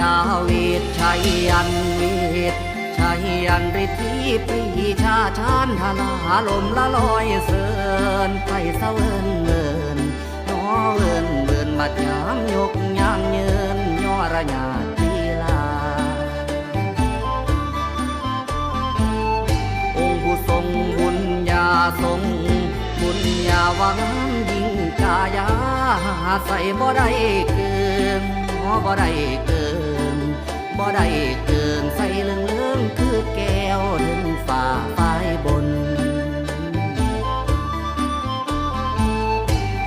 ยาเวทชัยยันเวทชัยยันฤทธิปรีชาชานธนาลมละลอยเสินไปเสวินเนินน้อเวินเวินมาจามยกย่างเยินย่อระญาตีลา องค์ผู้ทรงบุญญาทรงบุญญาวังยิ่งกายาใส่บ่ได้เกินหอบ่ได้เกิน บ่ได้เกินใส่เรื่องเรื่องคือแก้วถึงฝ่าฝ่ายบน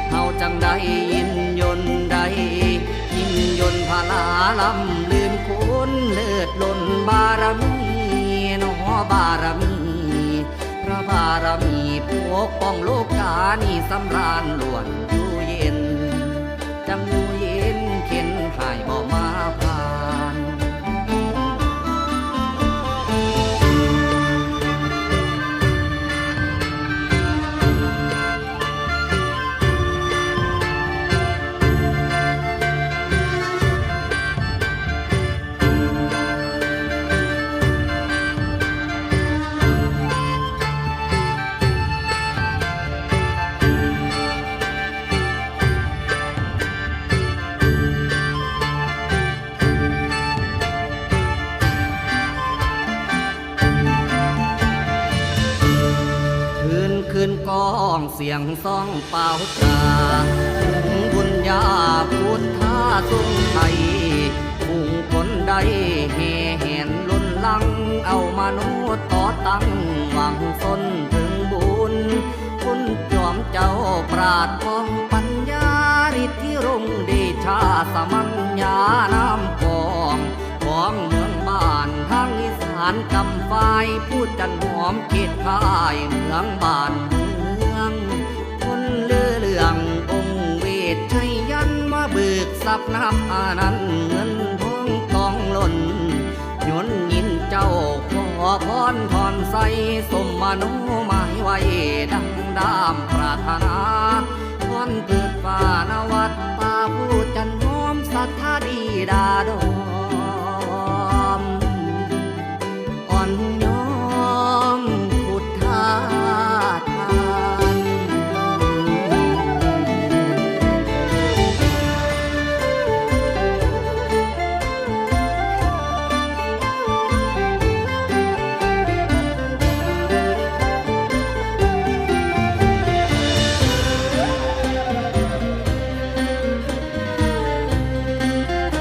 เฮาจังได้ยินยนได้ยินยนพาลาลำลืนคุณเลิศล้นบารมีนอบารมีพระบารมีปกป้องโลกกานี่สำราญล้วนอยู่เย็น นคืนกองเสียงซองเป่าตาบุญญาพุทธาสุงไทยผู้คนใดเฮเห็นลุนลัง เอามนุษย์ต่อตั้งหวังสนถึงบุญ คุณจอมเจ้าปราดพองปัญญาฤทธิรงเดชาสมัญญาน้ำานกำฝ่ายพูดจันหอมเขตพายเมืองบ้านเมืองคนเลือเลืององเวทชัยยันมาเบิกทรัพย์น้ำอานันเงินทองกองหล่นยนยินเจ้าขอพรทอนใสสมมนุหมายไว้ดังดามปรารถนาพรเกิดฟ้านวัดป่าผู้จันหอมสัทธาดีดาดอ